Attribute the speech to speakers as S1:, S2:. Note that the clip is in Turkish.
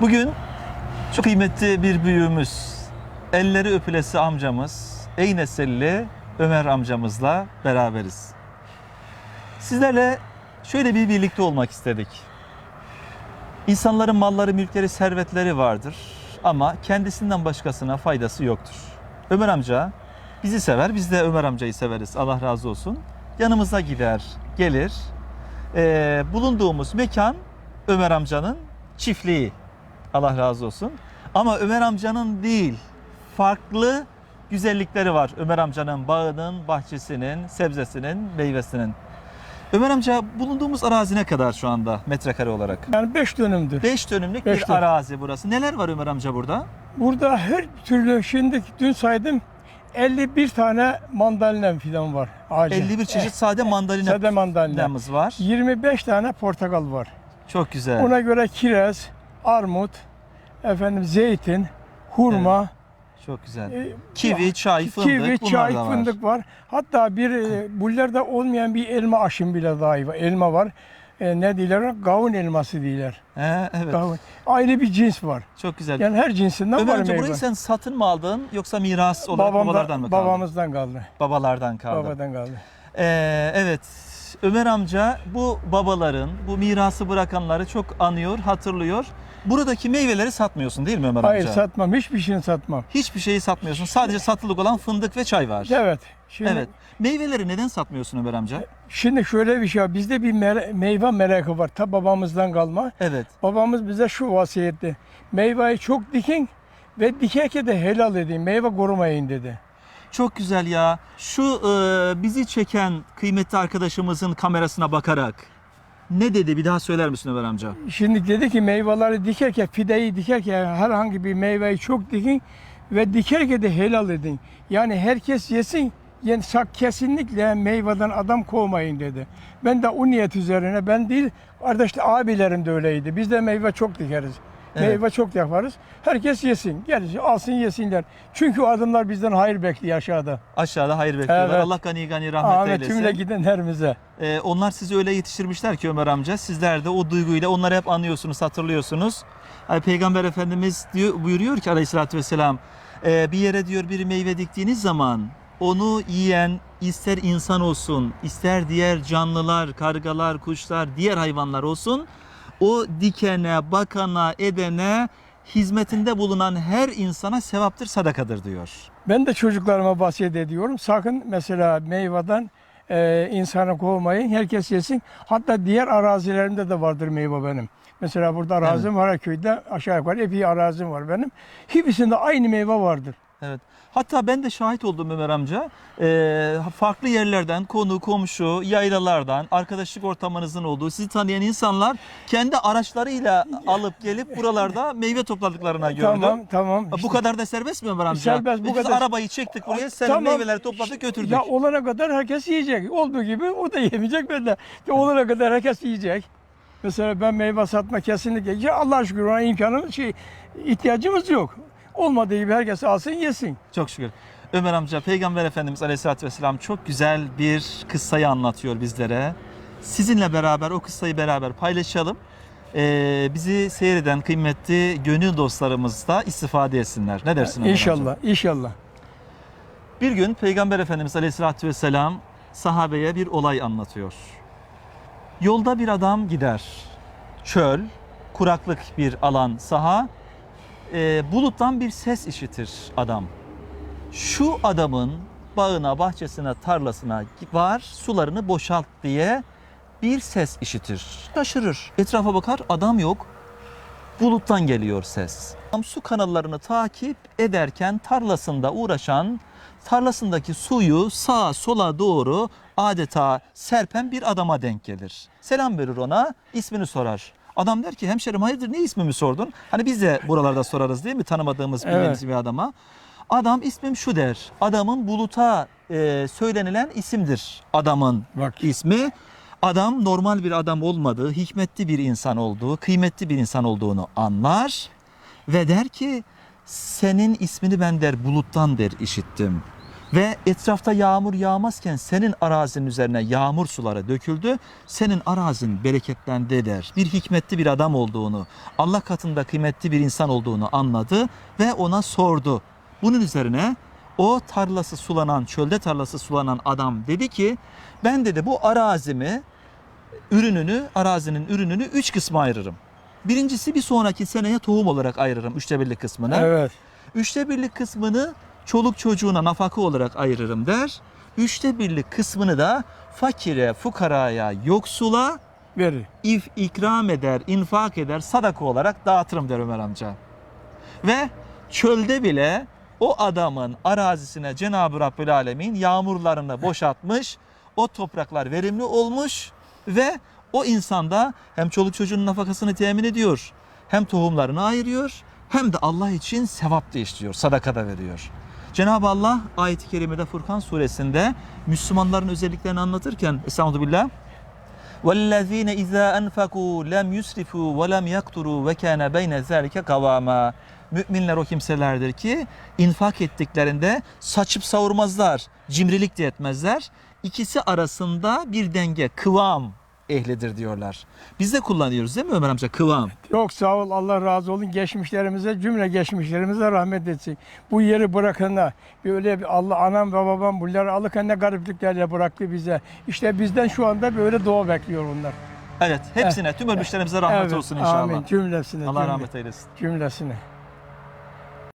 S1: Bugün çok kıymetli bir büyüğümüz, elleri öpülesi amcamız, Eyneselli Ömer amcamızla beraberiz. Sizlerle şöyle bir birlikte olmak istedik. İnsanların malları, mülkleri, servetleri vardır ama kendisinden başkasına faydası yoktur. Ömer amca bizi sever, biz de Ömer amcayı severiz. Allah razı olsun. Yanımıza gider, gelir. Ee, bulunduğumuz mekan Ömer amcanın çiftliği. Allah razı olsun. Ama Ömer amcanın değil, farklı güzellikleri var. Ömer amcanın bağının, bahçesinin, sebzesinin, meyvesinin. Ömer amca bulunduğumuz arazi ne kadar şu anda metrekare olarak?
S2: Yani 5 dönümdür.
S1: 5 dönümlük
S2: Beş
S1: bir
S2: dönüm.
S1: arazi burası. Neler var Ömer amca burada?
S2: Burada her türlü şimdi dün saydım 51 tane mandalina fidan var ağacı.
S1: 51 çeşit sade mandalina
S2: Sade mandalina.
S1: fidanımız var.
S2: 25 tane portakal var.
S1: Çok güzel.
S2: Ona göre kiraz, armut, efendim zeytin, hurma,
S1: Çok güzel.
S2: e,
S1: Kivi, çay, fındık
S2: kivi,
S1: bunlar
S2: çay,
S1: da var.
S2: fındık var. Hatta bir e, bullerde olmayan bir elma aşım bile dahi var. Elma var. E, ne diyorlar? Gavun elması diyorlar.
S1: He, evet.
S2: Gavun. Ayrı bir cins var.
S1: Çok güzel.
S2: Yani her cinsinden
S1: Ömer
S2: var
S1: amca
S2: meyve.
S1: burayı sen satın mı aldın yoksa miras olarak
S2: Babamda-
S1: babalardan mı kaldı?
S2: Babamızdan kaldı.
S1: Babalardan kaldı.
S2: Babadan kaldı.
S1: Ee, evet. Ömer amca bu babaların, bu mirası bırakanları çok anıyor, hatırlıyor. Buradaki meyveleri satmıyorsun değil mi Ömer
S2: Hayır
S1: amca?
S2: satmam. Hiçbir şeyini satmam.
S1: Hiçbir şeyi satmıyorsun. Sadece satılık olan fındık ve çay var.
S2: Evet. Şimdi,
S1: Evet. Meyveleri neden satmıyorsun Ömer amca?
S2: Şimdi şöyle bir şey var. Bizde bir mere- meyve merakı var. Ta babamızdan kalma.
S1: Evet.
S2: Babamız bize şu vasiyetti. Meyveyi çok dikin ve dikerken de helal edin. Meyve korumayın dedi.
S1: Çok güzel ya. Şu e, bizi çeken kıymetli arkadaşımızın kamerasına bakarak ne dedi bir daha söyler misin Ömer amca?
S2: Şimdi dedi ki meyveleri dikerken, fideyi dikerken herhangi bir meyveyi çok dikin ve dikerken de helal edin. Yani herkes yesin. Yani sak kesinlikle meyveden adam kovmayın dedi. Ben de o niyet üzerine ben değil, kardeşler abilerim de öyleydi. Biz de meyve çok dikeriz.
S1: Evet.
S2: Meyve çok yaparız. Herkes yesin. Gelsin alsın yesinler. Çünkü o adamlar bizden hayır bekliyor aşağıda.
S1: Aşağıda hayır bekliyorlar.
S2: Evet.
S1: Allah gani gani rahmet
S2: Ahmet
S1: eylesin.
S2: tümle gidenlerimize.
S1: Ee, onlar sizi öyle yetiştirmişler ki Ömer amca. Sizler de o duyguyla onları hep anıyorsunuz, hatırlıyorsunuz. Hani Peygamber Efendimiz diyor, buyuruyor ki aleyhissalatü vesselam e, bir yere diyor bir meyve diktiğiniz zaman onu yiyen ister insan olsun, ister diğer canlılar, kargalar, kuşlar, diğer hayvanlar olsun. O dikene, bakana, edene, hizmetinde bulunan her insana sevaptır, sadakadır diyor.
S2: Ben de çocuklarıma vasiyet ediyorum. Sakın mesela meyveden e, insanı kovmayın. Herkes yesin. Hatta diğer arazilerimde de vardır meyve benim. Mesela burada arazim var köyde aşağı yukarı epey arazim var benim. Hepsinde aynı meyve vardır.
S1: Evet. Hatta ben de şahit oldum Ömer amca. Ee, farklı yerlerden, konu, komşu, yaylalardan, arkadaşlık ortamınızın olduğu, sizi tanıyan insanlar kendi araçlarıyla alıp gelip buralarda meyve topladıklarına gördüm.
S2: Tamam tamam.
S1: Bu kadar da serbest mi Ömer amca?
S2: Serbest, bu
S1: Biz
S2: kadar.
S1: arabayı çektik buraya, senin
S2: Tamam.
S1: meyveleri topladık götürdük.
S2: Ya olana kadar herkes yiyecek. Olduğu gibi o da yemeyecek ben de. Ya olana kadar herkes yiyecek. Mesela ben meyve satma kesinlikle. Ya Allah şükür ona imkanımız şey ihtiyacımız yok. Olmadığı gibi herkes alsın yesin.
S1: Çok şükür. Ömer amca, Peygamber Efendimiz Aleyhisselatü Vesselam çok güzel bir kıssayı anlatıyor bizlere. Sizinle beraber o kıssayı beraber paylaşalım. Ee, bizi seyreden kıymetli gönül dostlarımız da istifade etsinler. Ne dersin Ömer amca?
S2: İnşallah, inşallah.
S1: Bir gün Peygamber Efendimiz Aleyhisselatü Vesselam sahabeye bir olay anlatıyor. Yolda bir adam gider. Çöl, kuraklık bir alan, saha. Ee, buluttan bir ses işitir adam. Şu adamın bağına, bahçesine, tarlasına var, sularını boşalt diye bir ses işitir. Şaşırır. Etrafa bakar, adam yok. Buluttan geliyor ses. Adam su kanallarını takip ederken tarlasında uğraşan, tarlasındaki suyu sağa sola doğru adeta serpen bir adama denk gelir. Selam verir ona, ismini sorar. Adam der ki hemşerim hayırdır ne ismimi sordun? Hani biz de buralarda sorarız değil mi tanımadığımız bildiğimiz
S2: Evet.
S1: bir adama. Adam ismim şu der. Adamın buluta e, söylenilen isimdir. Adamın
S2: Bak.
S1: ismi. Adam normal bir adam olmadığı, hikmetli bir insan olduğu, kıymetli bir insan olduğunu anlar ve der ki senin ismini ben der buluttan der işittim. Ve etrafta yağmur yağmazken senin arazinin üzerine yağmur suları döküldü. Senin arazin bereketlendi der. Bir hikmetli bir adam olduğunu, Allah katında kıymetli bir insan olduğunu anladı ve ona sordu. Bunun üzerine o tarlası sulanan, çölde tarlası sulanan adam dedi ki ben dedi bu arazimi ürününü, arazinin ürününü üç kısma ayırırım. Birincisi bir sonraki seneye tohum olarak ayırırım üçte birlik kısmını.
S2: Evet.
S1: Üçte birlik kısmını çoluk çocuğuna nafaka olarak ayırırım der. Üçte birlik kısmını da fakire, fukaraya, yoksula
S2: Verir.
S1: if ikram eder, infak eder, sadaka olarak dağıtırım der Ömer amca. Ve çölde bile o adamın arazisine Cenab-ı Rabbül Alemin yağmurlarını boşaltmış, o topraklar verimli olmuş ve o insanda hem çoluk çocuğun nafakasını temin ediyor, hem tohumlarını ayırıyor, hem de Allah için sevap da işliyor, sadaka da veriyor. Cenab-ı Allah ayet-i kerimede Furkan suresinde Müslümanların özelliklerini anlatırken Estağfirullah وَالَّذ۪ينَ اِذَا أَنْفَقُوا لَمْ يُسْرِفُوا وَلَمْ يَقْتُرُوا وَكَانَ بَيْنَ ذَٰلِكَ قَوَامًا Müminler o kimselerdir ki infak ettiklerinde saçıp savurmazlar, cimrilik de etmezler. İkisi arasında bir denge, kıvam ehlidir diyorlar. Biz de kullanıyoruz değil mi Ömer amca kıvam?
S2: Çok sağ ol. Allah razı olsun. Geçmişlerimize, cümle geçmişlerimize rahmet etsin. Bu yeri bırakana, böyle bir Allah anam ve babam bunları alırken ne garipliklerle bıraktı bize. İşte bizden şu anda böyle dua bekliyor onlar.
S1: Evet hepsine tüm ölmüşlerimize rahmet
S2: Evet,
S1: olsun inşallah.
S2: Amin. Cümlesine.
S1: Allah
S2: cümle-
S1: rahmet eylesin.
S2: Cümlesine.